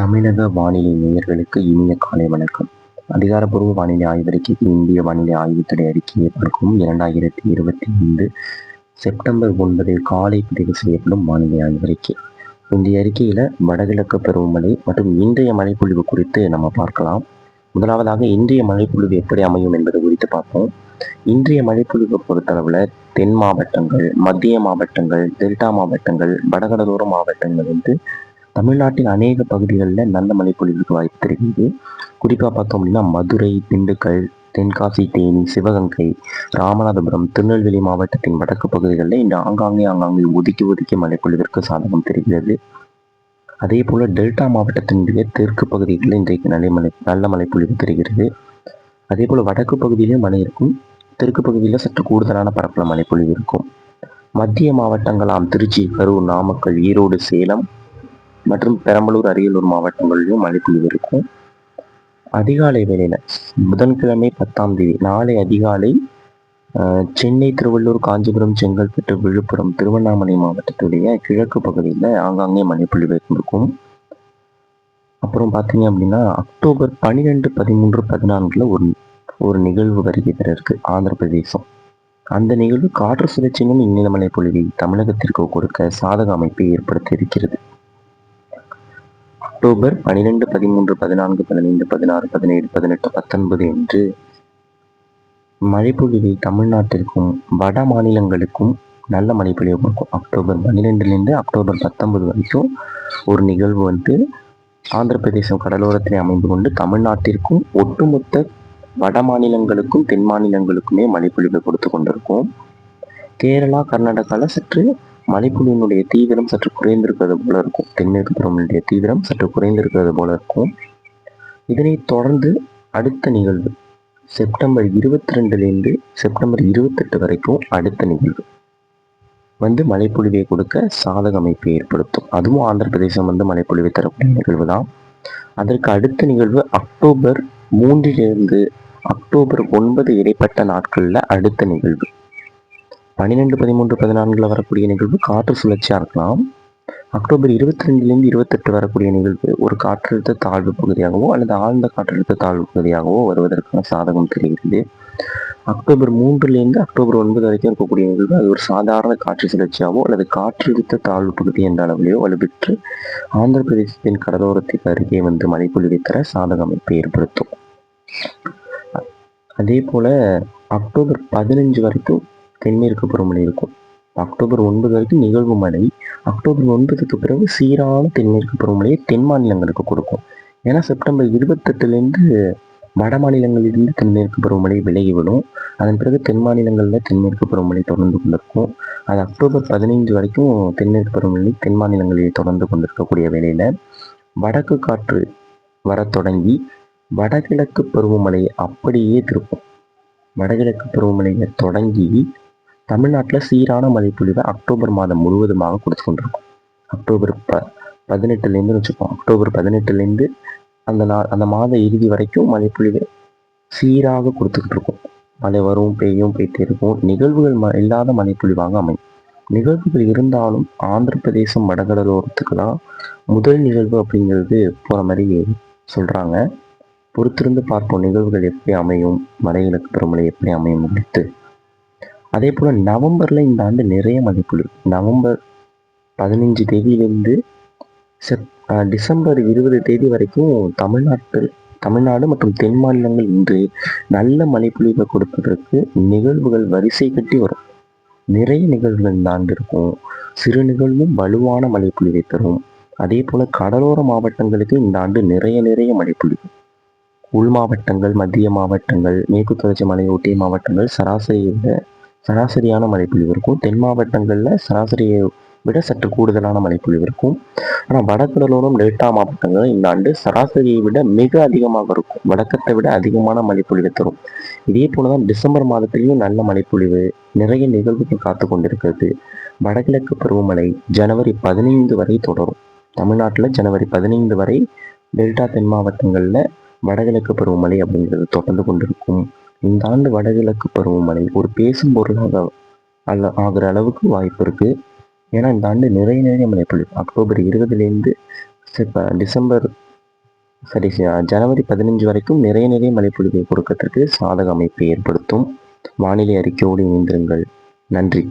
தமிழக வானிலை நேயர்களுக்கு இனிய காலை வணக்கம். அதிகாரப்பூர்வ வானிலை ஆய்வறிக்கை இந்திய வானிலை ஆய்வுத்துறை அறிக்கையை பார்க்கும் இரண்டாயிரத்தி இருபத்தி ஐந்து செப்டம்பர் ஒன்பது காலை பதிவு செய்யப்படும் வானிலை ஆய்வறிக்கை. இந்த அறிக்கையில் வடகிழக்கு பருவமழை மற்றும் இன்றைய மழைப்பொழிவு குறித்து நம்ம பார்க்கலாம். முதலாவதாக இன்றைய மழைப்பொழிவு எப்படி அமையும் என்பது குறித்து பார்ப்போம். இன்றைய மழைப்பொழிவை பொறுத்தளவில் தென் மாவட்டங்கள் மத்திய மாவட்டங்கள் டெல்டா மாவட்டங்கள் வடகடலோர மாவட்டங்கள் வந்து தமிழ்நாட்டின் அநேக பகுதிகளில் நல்ல மழை பொழிவுக்கு வாய்ப்பு தெரிகிறது. குறிப்பாக பார்த்தோம் அப்படின்னா மதுரை திண்டுக்கல் தென்காசி தேனி சிவகங்கை ராமநாதபுரம் திருநெல்வேலி மாவட்டத்தின் வடக்கு பகுதிகளில் இந்த ஆங்காங்கே ஆங்காங்கே ஒதுக்கி ஒதுக்கி மழைப்பொழிவிற்கு சாதகம் தெரிகிறது. அதே போல் டெல்டா மாவட்டத்தினுடைய தெற்கு பகுதிகளில் இன்றைக்கு நல்ல மழை நல்ல மழைப்பொழிவு தெரிகிறது. அதே போல் வடக்கு பகுதியிலும் மழை இருக்கும். தெற்கு பகுதியில் சற்று கூடுதலான பரப்பில் மழைப்பொழிவு இருக்கும். மத்திய மாவட்டங்களாம் திருச்சி கரூர் நாமக்கல் ஈரோடு சேலம் மற்றும் பெரம்பலூர் அரியலூர் மாவட்டங்களிலும் மழை பொழிவு இருக்கும். அதிகாலை வேளையில் புதன்கிழமை பத்தாம் தேதி நாளை அதிகாலை சென்னை திருவள்ளூர் காஞ்சிபுரம் செங்கல்பட்டு விழுப்புரம் திருவண்ணாமலை மாவட்டத்துடைய கிழக்கு பகுதியில் ஆங்காங்கே மழை பொழிவு இருக்கும் அப்புறம் பார்த்தீங்க அப்படின்னா அக்டோபர் பன்னிரெண்டு பதிமூன்று பதினான்கில் ஒரு ஒரு நிகழ்வு வருகை பெற இருக்கு ஆந்திர பிரதேசம் அந்த நிகழ்வு காற்று சுழற்சியினும் இந்நிலமலை பொழிவை தமிழகத்திற்கு கொடுக்க சாதக அமைப்பை ஏற்படுத்தி இருக்கிறது. அக்டோபர் பனிரெண்டு பதிமூன்று பதினான்கு பதினைந்து பதினாறு பதினேழு பதினெட்டு பத்தொன்பது என்று மழைப்பொழிவை தமிழ்நாட்டிற்கும் வட மாநிலங்களுக்கும் நல்ல மழைப்பொழிவு கொடுக்கும் அக்டோபர் பன்னிரெண்டுலேருந்து அக்டோபர் பத்தொன்பது வரைக்கும் ஒரு நிகழ்வு வந்து ஆந்திர பிரதேசம் கடலோரத்தில் அமைந்து கொண்டு தமிழ்நாட்டிற்கும் ஒட்டுமொத்த வட மாநிலங்களுக்கும் தென் மாநிலங்களுக்குமே மழைப்பொழிவை கொடுத்து கொண்டிருக்கும். கேரளா கர்நாடகாவில் சற்று மழைப்பொழிவினுடைய தீவிரம் சற்று குறைந்திருக்கிறது போல இருக்கும். தென்மேற்கு பருவமழையுடைய தீவிரம் சற்று குறைந்திருக்கிறது போல இருக்கும். இதனை தொடர்ந்து அடுத்த நிகழ்வு. செப்டம்பர் இருபத்தி ரெண்டுலேருந்து செப்டம்பர் இருபத்தெட்டு வரைக்கும் அடுத்த நிகழ்வு. வந்து மழைப்பொழிவை கொடுக்க சாதக அமைப்பை ஏற்படுத்தும். அதுவும் ஆந்திர பிரதேசம் வந்து மழைப்பொழிவை தரக்கூடிய நிகழ்வு தான். அதற்கு அடுத்த நிகழ்வு அக்டோபர் மூன்றிலிருந்து அக்டோபர் ஒன்பது இடைப்பட்ட நாட்களில் அடுத்த நிகழ்வு. பன்னிரெண்டு பதிமூன்று பதினான்கில் வரக்கூடிய நிகழ்வு காற்று சுழற்சியாக இருக்கலாம். அக்டோபர் இருபத்தி ரெண்டுலேருந்து இருபத்தெட்டு வரக்கூடிய நிகழ்வு ஒரு காற்றழுத்த தாழ்வு பகுதியாகவோ அல்லது ஆழ்ந்த காற்றழுத்த தாழ்வு பகுதியாகவோ வருவதற்கான சாதகம் தெரிகிறது. அக்டோபர் மூன்றுலேருந்து அக்டோபர் ஒன்பது வரைக்கும் இருக்கக்கூடிய நிகழ்வு அது ஒரு சாதாரண காற்று சுழற்சியாகவோ அல்லது காற்றழுத்த தாழ்வு பகுதி என்ற அளவிலேயோ வலுப்பெற்று ஆந்திர பிரதேசத்தின் கடலோரத்திற்கு அருகே வந்து மழைப்பொழிவை தர சாதக அமைப்பை ஏற்படுத்தும். அதே போல அக்டோபர் பதினஞ்சு வரைக்கும் தென்மேற்கு பருவமழை இருக்கும். அக்டோபர் ஒன்பது வரைக்கும் நிகழ்வு மழை. அக்டோபர் ஒன்பதுக்கு பிறகு சீரான தென்மேற்கு பருவமழையை தென் மாநிலங்களுக்கு கொடுக்கும். ஏன்னா செப்டம்பர் இருபத்தெட்டுலேருந்து வட மாநிலங்களிலிருந்து தென்மேற்கு பருவமழை விலகிவிடும். அதன் பிறகு தென் மாநிலங்களில் தென்மேற்கு பருவமழை தொடர்ந்து கொண்டிருக்கும். அது அக்டோபர் பதினைந்து வரைக்கும் தென்மேற்கு பருவமழை தென் மாநிலங்களில் தொடர்ந்து கொண்டிருக்கக்கூடிய வேளையில் வடக்கு காற்று வர தொடங்கி வடகிழக்கு பருவமழை அப்படியே திருப்பும். வடகிழக்கு பருவமழையை தொடங்கி தமிழ்நாட்டில் சீரான மதிப்பீடு அக்டோபர் மாதம் முழுவதுமாக கொடுத்து கொண்டிருக்கும் அக்டோபர் ப பதினெட்டுலேருந்து வச்சுக்கோம் அக்டோபர் பதினெட்டுலேருந்து அந்த நா அந்த மாத இறுதி வரைக்கும் மழைப்பொழிவை சீராக கொடுத்துக்கிட்டு இருக்கும் மழை வரும் பெய்யும் பெய்தே இருக்கும். நிகழ்வுகள் ம இல்லாத மழைப்பொழிவாக அமையும். நிகழ்வுகள் இருந்தாலும் ஆந்திர பிரதேசம் வடகடலோரத்துக்கெல்லாம் முதல் நிகழ்வு அப்படிங்கிறது போகிற மாதிரி சொல்கிறாங்க பொறுத்திருந்து பார்ப்போம் நிகழ்வுகள் எப்படி அமையும் மலைகளுக்கு பெருமழை எப்படி அமையும் அப்படின்ட்டு. அதே போல் நவம்பரில் இந்த ஆண்டு நிறைய மதிப்புகள். நவம்பர் பதினஞ்சு தேதியிலிருந்து செப் டிசம்பர் இருபது தேதி வரைக்கும் தமிழ்நாட்டில் தமிழ்நாடு மற்றும் தென் மாநிலங்கள் இன்று நல்ல மழைப்பொழிவை கொடுப்பதற்கு நிகழ்வுகள் வரிசை கட்டி வரும். நிறைய நிகழ்வுகள் இந்த ஆண்டு இருக்கும். சிறு நிகழ்வும் வலுவான மழைப்பொழிவை தரும். அதே போல் கடலோர மாவட்டங்களுக்கு இந்த ஆண்டு நிறைய நிறைய மழைப்பொழிவு. உள் மாவட்டங்கள் மத்திய மாவட்டங்கள் மேற்கு தொடர்ச்சி மலையொட்டிய மாவட்டங்கள் சராசரியை விட சராசரியான மழைப்பொழிவு இருக்கும். தென் மாவட்டங்களில் சராசரியை விட சற்று கூடுதலான மழைப்பொழிவு இருக்கும். ஆனால் வடகடலோரம் டெல்டா மாவட்டங்கள் இந்த ஆண்டு சராசரியை விட மிக அதிகமாக இருக்கும். வடக்கத்தை விட அதிகமான மழைப்பொழிவு தரும். இதே போல தான் டிசம்பர் மாதத்திலையும் நல்ல மழைப்பொழிவு நிறைய நிகழ்வுகள் காத்து கொண்டிருக்கிறது வடகிழக்கு பருவமழை ஜனவரி பதினைந்து வரை தொடரும். தமிழ்நாட்டில் ஜனவரி பதினைந்து வரை டெல்டா தென் மாவட்டங்களில் வடகிழக்கு பருவமழை அப்படிங்கிறது தொடர்ந்து கொண்டிருக்கும். இந்த ஆண்டு வடகிழக்கு பருவமழை ஒரு பேசும் பொருளாக அல்ல ஆகிற அளவுக்கு வாய்ப்பு இருக்குது ஏன்னா இந்த ஆண்டு நிறைய நிறைய மழை பொழிவு. அக்டோபர் இருபதுலேருந்து டிசம்பர் சரி ஜனவரி பதினஞ்சு வரைக்கும் நிறைய நிறைய மழைப்பொழிவை கொடுக்கறதுக்கு சாதக அமைப்பை ஏற்படுத்தும். வானிலை அறிக்கையோடு இணைந்திருங்கள். நன்றி.